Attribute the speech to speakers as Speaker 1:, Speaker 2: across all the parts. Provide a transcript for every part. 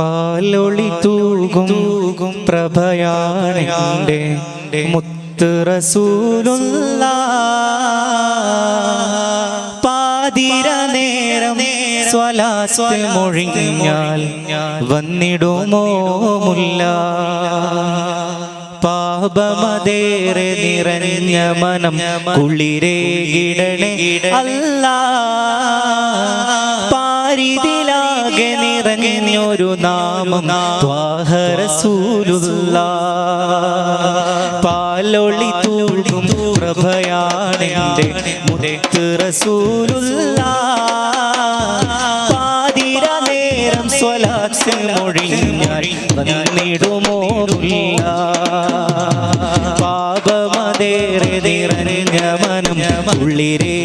Speaker 1: പാലൊളി തൂകും തൂകും പ്രഭയാണെന്റെ മുത്ത് റസൂലുള്ള പാതിര നേരം സ്വലാസ്വൽ മൊഴിഞ്ഞാൽ വന്നിടുമോ മുല്ല? പാപമതേറെ നിറഞ്ഞ മനം കുളിരേ ഇടണേ. അല്ല. പാരിതിലാകെ നിറഞ്ഞൊരു നാമം ത്വാഹരസൂലുള്ള പാലൊളി തൂടും പ്രഭയാണെന്റെ മുരത്ത് റസൂലുള്ള. പാതിര നേരം സ്വലാത്ത് മൊഴിഞ്ഞാൽ പാപമതേറെ നിറഞ്ഞ മനം ഉള്ളിരേകിടണേ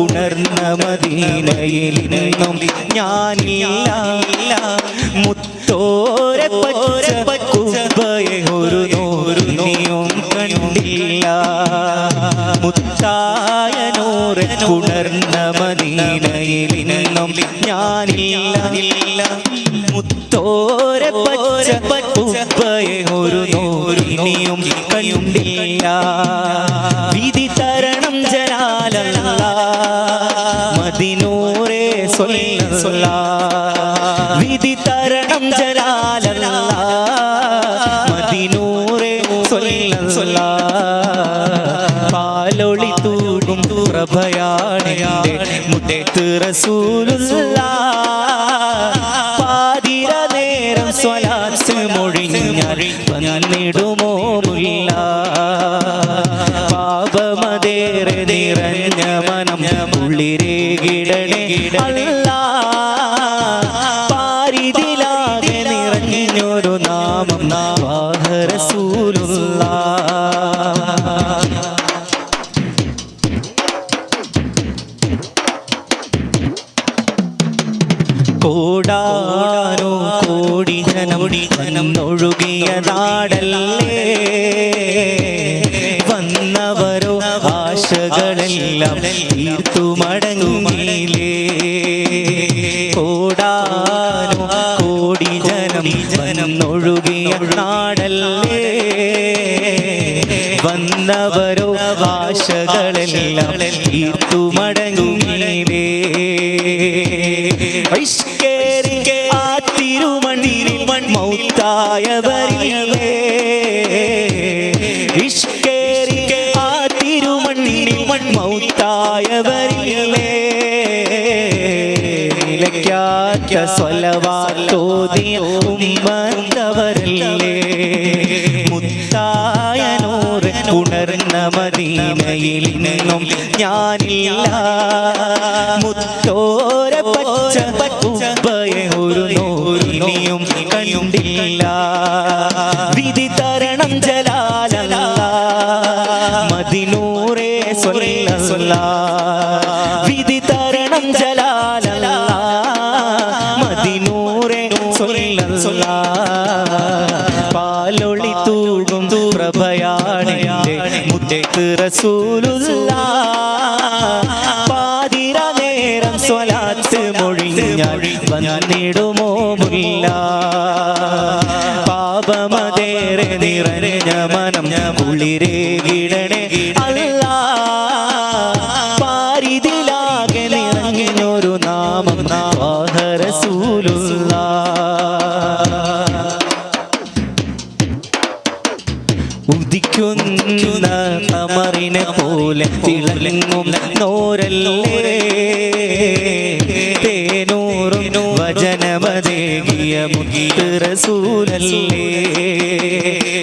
Speaker 1: ഉണർന്ന മദീനയിൽ നിന്നും ഞാനില്ല. മുത്തോര പച്ചപ്പയെ ഒരു നൂറ് നീയും കണ്ടില്ല. മുത്തായനൂറ് ഉണർന്ന മദീനയിൽ നിന്നും ഞാനില്ല. മുത്തോര പച്ചപ്പയെ ഒരു നൂറ് നീയും കണ്ടില്ല. വിധി സൊല്ല. വിധി തരണം ജലാലല്ല. സൊല്ല. പാലൊളി തൂകും പ്രഭയാണേ മുട്ടത്ത് റസൂലുള്ള പാതിര നേരം സ്വലാത്ത് മൊഴിഞ്ഞാൽ കോടാനോ കോടി ജനമുടി ജനം ഒഴുകിയ നാടല്ലേ? വന്നവരോ ആശകളെല്ലാം തീർത്തു മടങ്ങിയിലേ കോടാനോ കോടി ജനം ജനം ഒഴുകിയ നാടല്ലേ? വന്നവരോ ആശകളെല്ലാം ഐഷ്കേറി ആ തിരുമണ്ണിൽ മൗത്തായവരിലേ. ഇഷ്കേറി ആ തിരുമണ്ണിൽ മൗത്തായവരിലേ. നിലയ്ക്കാറ്റ സ്വലവാത്തോതിയ ഉമ്മന്തവരല്ലേ മുത്തായ നൂറ് ഉണർന്ന മദീനയിൽ നിന്നും ഞാനില്ല. മുത്തോര പച്ച പച്ചപ്പയെ ഒരു നൂറിനിയും കണ്ടില്ല. സ്വലാത്ത് മൊഴിഞ്ഞാൽ വന്നിടുമോ മുല്ല പാപമതേറെ നിറഞ്ഞ മനം ഉള്ളിരേകിടണേ അല്ല പാരിതിലാകെ നിറഞ്ഞൊരു നാമം വാഹരസൂലുള്ള ഉദിക്കുന്ന തമറിനെ പോലെ തിളങ്ങും നോരല്ലേ. റസൂലല്ലേ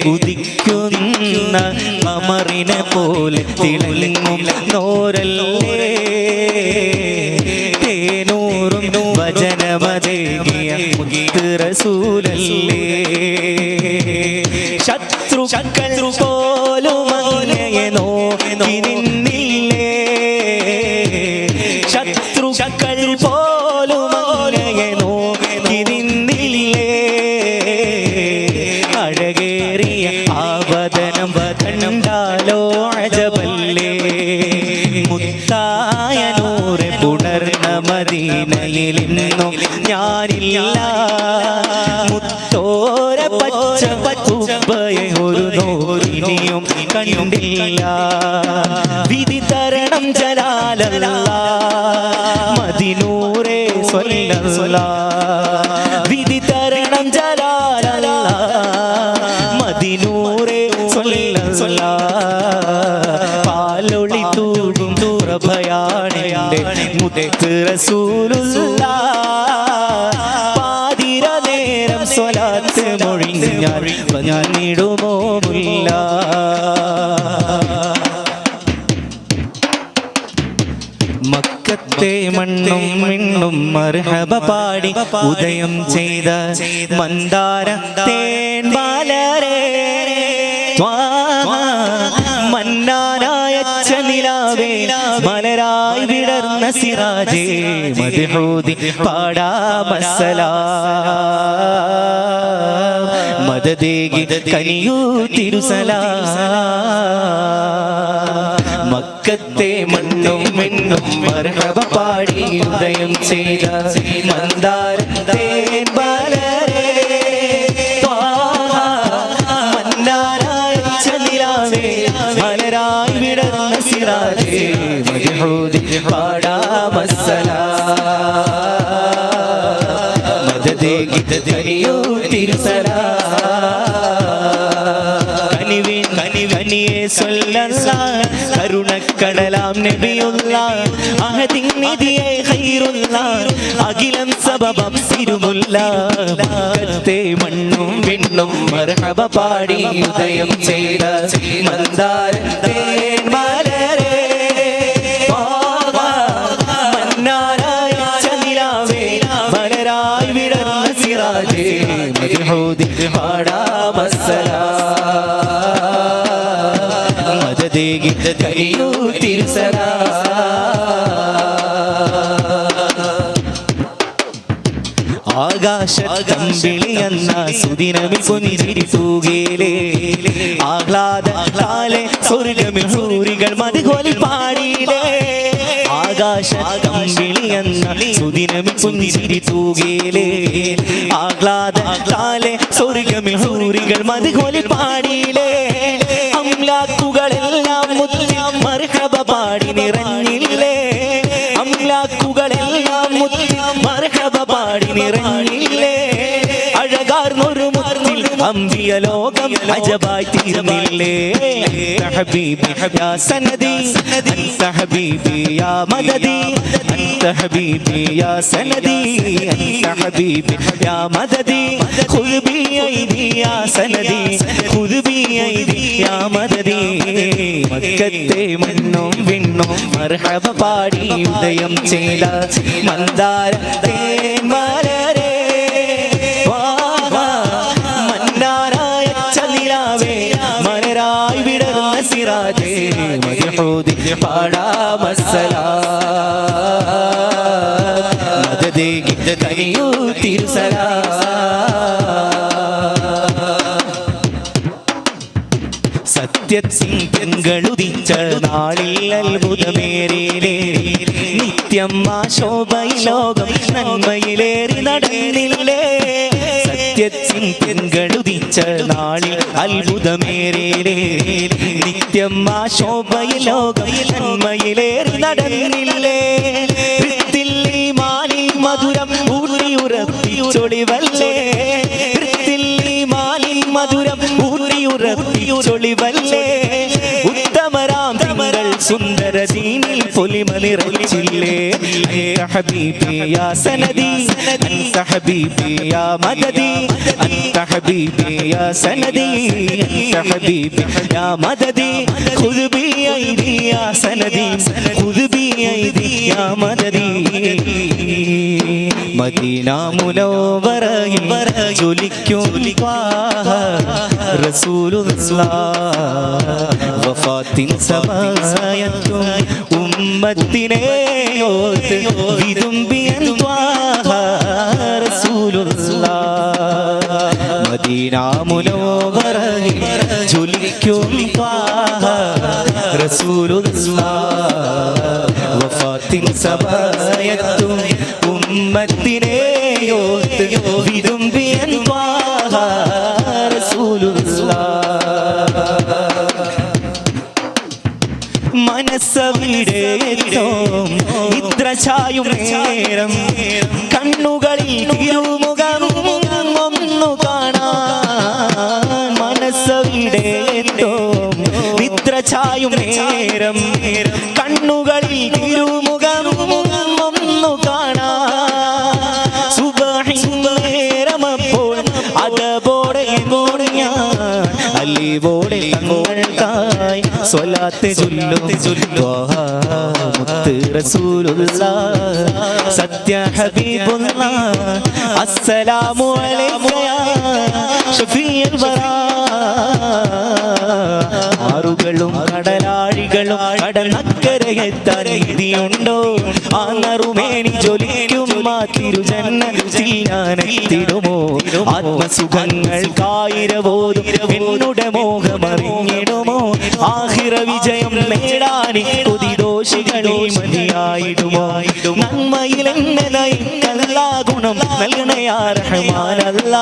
Speaker 1: ഉദിക്കുന്ന കമറിനെ പോലെ തിളങ്ങും നോരല്ലേ തേനൂറും വചനമതേകിയ മുത്ത് റസൂലല്ലേ ശത്രു പോലും അങ്ങയെ നോ നിന്നില്ലേ? ശത്രുക്കൾ കണ്ടില്ല വിധി തരണം ജലാലല്ല. മതിനൂറെ സ്വല്ല വിധി തരണം ജലാലല്ല. മതിനൂറെ സ്വല്ല പാലൊളി തൂകും തുറഭയാണെന്റെ മുതക്ക് റസൂലുള്ള. മക്കത്തെ മണ്ണും മിണ്ണും മർഹബ പാടി ഉദയം ചെയ്ത മന്ദാര തേൻ ബാലരേ മന്നാനായ നിലാവേ മലരായി വിടർന്ന സിറാജേ. മദ്ഹൂദി പാടാ മസലാ മദദേകി കനിയൂ തിരുസലാ. മക്കത്തെ മണ്ണും മിണ്ണും മർഹബ പാടി ഉദയം ചെയ്ത മന്ദാര തിരുസലാ. കനിവിൻ കനിവനിയെ സൊല്ലല്ല. കരുണക്കടലാം നബിയുള്ള അഹദിൻ നിധിയെ ഖൈറുള്ള അഖിലം സബബം സിരുമുല്ല മക്കത്തെ മണ്ണും വിണ്ണും മർഹബ പാടി ഉദയം ചെയ്ത മന്ദാരത്തെ മലരേ. മന്നാരായ കനിയൂ തിരുസലാ ആകാശത്തമ്പിളി എന്ന സുദിനമിൽ പുനിരി തൂകേലേ ആഹ്ലാദ കാലെ സ്വർഗമിൽ സൂരികൾ മധുകോലിൽ പാടിയിലേ. ആകാശത്തമ്പിളി സുദിനമിൽ പുനിരി തൂകേലേ ആഹ്ലാദ കാലെ സ്വർഗമിൽ സൂരികൾ മധുകോലിൽ പാടിയിലേ. പാടി മുറിൽ അമ്പിയ ലോകം അജബായി തീർന്നില്ലേ? ഹബീബി യാ സനദി അൻത ഹബീബി യാ മദദി അൻത ഹബീബി യാ സനദി അൻത ഹബീബി യാ മദദി. ഖുദ് ബി ഐദി യാ സനദി. ഖുദ് ബി ഐദി യാ മദദി. മക്കത്തെ മണ്ണും വിണ്ണും മർഹബ പാടി ഉദയം ചെയ്ത മന്ദാര മലരേ മദ്ഹൂദി പാടാ മസ്സലാ. മദദേകി കനിയൂ തിരുസലാ. സത്യത്തിൻ തിങ്കളുദിച്ച നാളിൽ അത്ഭുതമേറിയിലേ നിത്യം ആ ശോഭയിൽ ലോകം നന്മയിലേറി നടന്നില്ലേ. സത്യത്തിൻ പെൺകളുദിച്ച നാളിൽ അത്ഭുതമേറിയിലേ നിത്യം ആ ശോഭയിൽ ലോകയിൽ നന്മയിലേറി നടന്നില്ലേ? മാലിൽ മധുരം ഊട്ടിയുറപ്പിച്ചൊളിവല്ലേ ഹൃത്തിൽ ഈ മാലിൽ മധുരം ഊട്ടിയുറപ്പിച്ചൊളിവല്ലേ ഉത്തമരാം തമരൾ സുന്ദര ദീനിൽ പൊലിമ നിറച്ചില്ലേ ഹബീബി സനദി. അൻത മദദി. അൻത ഹബീബി സനദി. അൻത മദദി. ഖുദ് സനദി. ഖുദ് ബി ഐദി യാ മദദി. മദീന മുനവ്വറയിൽ ജ്വലിക്കും വഫാത്തിൻ സമയത്തും ഉമ്മത്തിനെ ഓർത്ത് വിതുമ്പിയൻ റസൂലുള്ള മദീന ഉമ്മത്തിനെയോത്ത് വിരുമ്പിയൻ ത്വാഹ. റസൂലുള്ളാഹ് മനസ്സവിടെ ഇത്ര ചായും നേരം കണ്ണുകളിൽ തിരുമുഖം ഒന്നു കാണാൻ മനസ്സവിടെ ഇത്ര ചായും നേരം കണ്ണുകളിൽ തിരുമുഖം അല്ലിവോടെ തങ്ങൾക്കായി സ്വലാത്ത് സത്യ ഹബീബുള്ള അസ്സലാമു അലൈക യാ ഷഫീഉൽ വറാ. ആറുകളും കടലാഴികളും കടന്നക്കരയെത്താൻ വിധിയുണ്ടോ ആ നറുമേനി ജൊലിക്കും ആ തിരുജന്നത്തിൽ ഞാനെത്തിടുമോ ആത്മസുഖങ്ങൾക്കായിരവോതും എന്നുടെ മോഹമറിഞ്ഞിടുമോ? ആഹിറ വിജയം നേടാനി പുതിദോഷികളെ മതിയായിടുമായിടും നയിക്കല്ലാ ഗുണം നൽകണയാ റഹ്മാനല്ല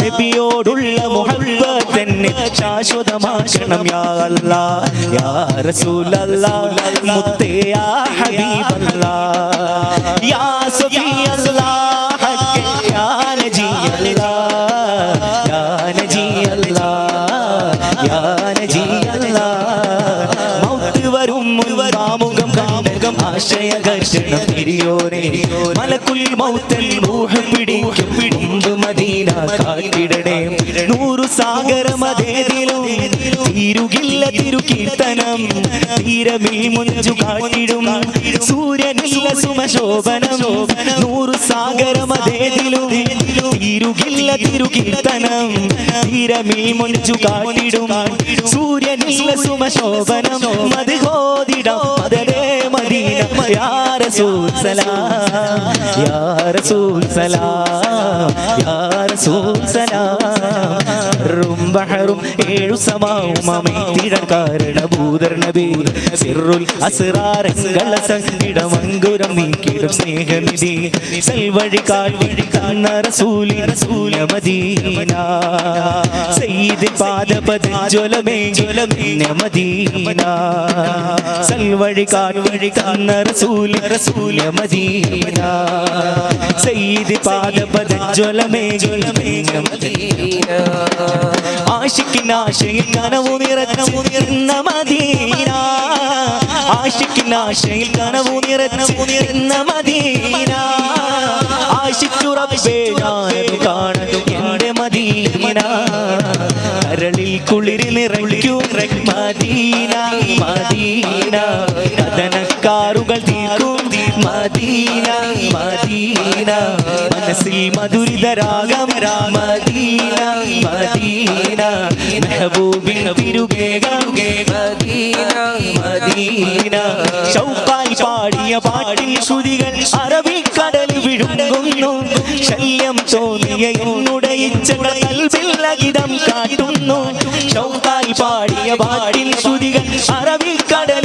Speaker 1: നബിയോടുള്ള മുഹബ്ബത്ത് എന്നെ ശാശ്വതമാക്കണം യാ അല്ലാ. യാ റസൂലല്ലാ മുത്തേ യാ ഹബീബല്ലാ. യാ സഫിയല്ലാ ഹക്ക് യാ നജിയല്ലാ. യാ നജിയല്ലാ യാ നജിയല്ലാ. മൗത്ത് വരും മുൻവരാമുഖം കാമുകം ആശയകർഷണം തിരിയോനെ. മലക്കുൽ മൗത്തൽ റൂഹ് നൂറു സാഗരമതേതിലും തീരുകില്ല തിരുകീർത്തനം. തീരമിൽ മുഞ്ചു കാട്ടിടും സൂര്യനില്ല സുമശോഭനം. നൂറു സാഗരമതേതിലും തിരുകില്ല തിരുകീർത്തനം. തീരമിൽ മുഞ്ചു കാട്ടിടും സൂര്യനില്ല സുമശോഭനം. മധുഹോദിടം മദരേ മദീന യാ റസൂൽ സലാം യാ റസൂൽ സലാം യാ റസൂൽ സലാം. റും ബഹറും ഏഴു സമാവും അമൈത്തിടക്കാരണ ഭൂതർ നബി. സിറുൽ അസ്റാരങ്ങള സംഗിടമങ്കുരം നീക്കിടും സ്നേഹനിധി. സൽവഴി കാൽവഴി കന്ന റസൂലി റസൂല മദീന. സയ്യിദ് പാദപദ ജ്വലമേ ജ്വലമേ മദീന സൽവഴി കാൽവഴി കന്ന റസൂല റസൂല മദീന സയ്യിദ് ജ്വലമേ ജ്വലമേ മദീന ആഷിക്കിനാശയിൽ കനവു നിറഞ്ഞു നിറന്ന മദീന. ആഷിക്കിനാശയിൽ കനവു നിറഞ്ഞു നിറന്ന മദീന. ആശിച്ചു റബ്ബേ ഞാനത് കാണുന്നു എന്റെ മദീന. കുളിരി നിറയ്ക്കൂ മദീന മദീന. മനസ്സിൽ മധുരിതരാഗം മദീന മദീന. മെഹബൂബിൻ തിരുകേകം മദീന. മദീന ഷൗക്കായി പാടിയ പാടിൽ ശ്രുതികൾ അറബിക്കടൽ വിഴുങ്ങുന്നു. ശല്യം തോന്നിയ എന്നുടെ അകിതം കാട്ടുന്നു. ഷൗക്കായി പാടിയ പാടിൽ ശ്രുതികൾ അറബിക്കടൽ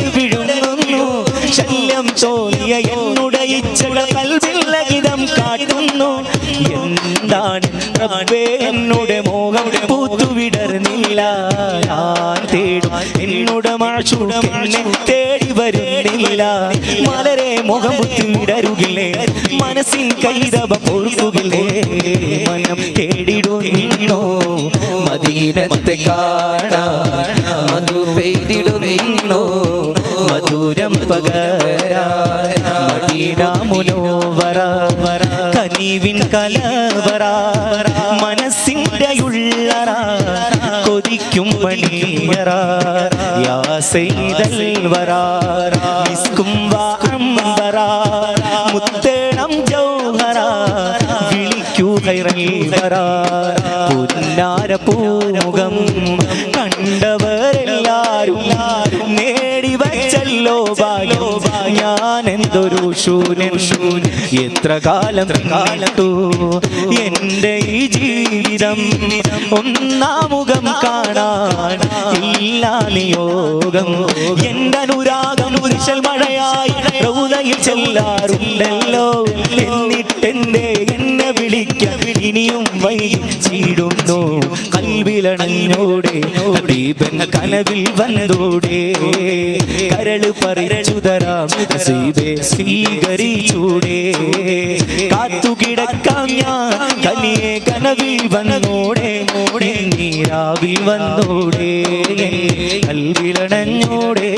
Speaker 1: റബ്ബേ എന്നുടെ മോഹം പൂത്തുവിടർന്നില്ല ഞാൻ തേടും. എന്നുടെ മാഷുടം തേടി വരുന്നില്ല മലരെ മുഖം പുത്തുവിടരുകില്ലേ? മനസ്സിൻ കൈതവം ഓർക്കുകില്ലേ മനം തേടിടുന്നോ മദീനത്തെ കാണാൻ മധു പെയ്തിടുന്നോ മധുരം പകരാൻ മദീന മുനോവറ കനിവിൻ കലവറ മനസ്സിന്റെ ഉള്ളറ കൊതിക്കും മണിയറ യാ സെയ്തൽ മിസ്കും വാഅംബറ മുത്തേണം ജൗഹറ വിളിക്കൂ കൈറങ്ങി വരാ പുന്നാര പൂമുഖം കണ്ടവരെല്ലാരും നേടി വച്ചല്ലോ ഭാഗ്യം. ഞാൻ എന്തൊരു ശൂന്യൻ? ശൂന്യ എത്ര കാലം കാലത്തു? എന്റെ ഈ ജീവിതം ഒന്നാമുഖം കാണാൻ ഇല്ല നിയോഗം എന്റെ അനുരാഗം ഉരിശൽ മഴയായി റൗലയിൽ ചെല്ലാറുണ്ടല്ലോ. എന്നിട്ടെന്റെ എന്നെ വിളിക്ക ഇനിയും വൈകിടുന്നു കൽവിലണഞ്ഞോടെ ദീപൻ കനവിൽ വന്നതോടെ കരൾ പറിച്ചു തരാം നസീബേ സ്വീകരിച്ചൂടെ. കാത്തുകിടക്കാം ഞാൻ കനിയെ കനവിൽ വന്നോടെ മോടെ നീരാവിൽ വന്നോടെ കൽവിലണഞ്ഞോടെ